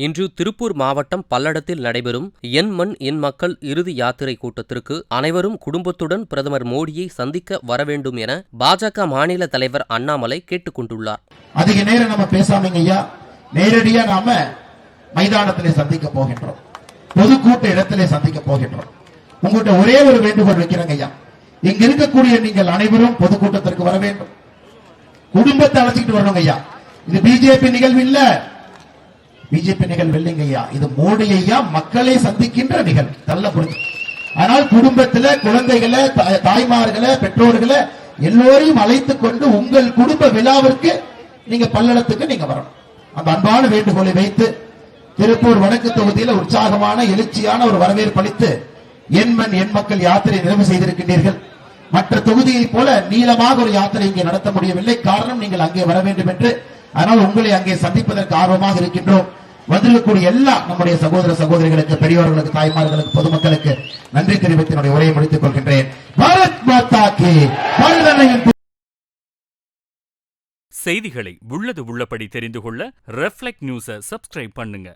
இன்று திருப்பூர் மாவட்டம் பல்லடத்தில் நடைபெறும் என் மண் என் மக்கள் இறுதி யாத்திரை கூட்டத்திற்கு அனைவரும் குடும்பத்துடன் பிரதமர் மோடியை சந்திக்க வர வேண்டும் என பாஜக மாநில தலைவர் அண்ணாமலை கேட்டுக் கொண்டுள்ளார். அதிக நேரம் நம்ம பேசாமங்க ஐயா. நேரடியா நாம மைதானத்திலே சந்திக்க போகின்றோம். பொதுக்கூட்ட இடத்திலே சந்திக்க போகின்றோம். உங்கள்கிட்ட ஒரே ஒரு வேண்டுகோள் வைக்கிறேங்க ஐயா. இங்க இருக்கக்கூடிய நீங்கள் அனைவரும் பொதுக்கூட்டத்திற்கு வர வேண்டும். குடும்பத்தை அழைச்சிக்கிட்டு வரணும் ஐயா. இது பிஜேபி நிகழ்வு இல்ல. பிஜேபி நிகழ்வு இல்லைங்க ஐயா இது மோடி ஐயா மக்களை சந்திக்கின்ற நிகழ்வு. நல்ல புரிஞ்சு. ஆனால் குடும்பத்துல குழந்தைகளை தாய்மார்களை பெற்றோர்களை எல்லோரையும் அழைத்துக் கொண்டு உங்கள் குடும்ப விழாவிற்கு நீங்க பல்லடத்துக்கு நீங்க வரணும். அந்த அன்பான வேண்டுகோளை வைத்து திருப்பூர் வடக்கு தொகுதியில் உற்சாகமான எழுச்சியான ஒரு வரவேற்பு அளித்து என் எண் மக்கள் யாத்திரை நிறைவு செய்திருக்கின்றீர்கள். மற்ற தொகுதியை போல நீளமாக ஒரு யாத்திரை இங்கே நடத்த முடியவில்லை. காரணம் நீங்கள் அங்கே வர வேண்டும் என்று அதனால் உங்களை அங்கே சந்திப்பதற்கு ஆர்வமாக இருக்கின்றோம். வந்திருக்கக்கூடிய எல்லா நம்முடைய சகோதர சகோதரிகளுக்கு பெரியவர்களுக்கு தாய்மார்களுக்கு பொதுமக்களுக்கு நன்றி தெரிவித்து என்னுடைய உரையை முடித்துக் கொள்கின்றேன். பாரத் செய்திகளை உள்ளது உள்ளபடி தெரிந்து கொள்ள ரெஃப்ளெக்ட் நியூஸை சப்ஸ்கிரைப் பண்ணுங்க.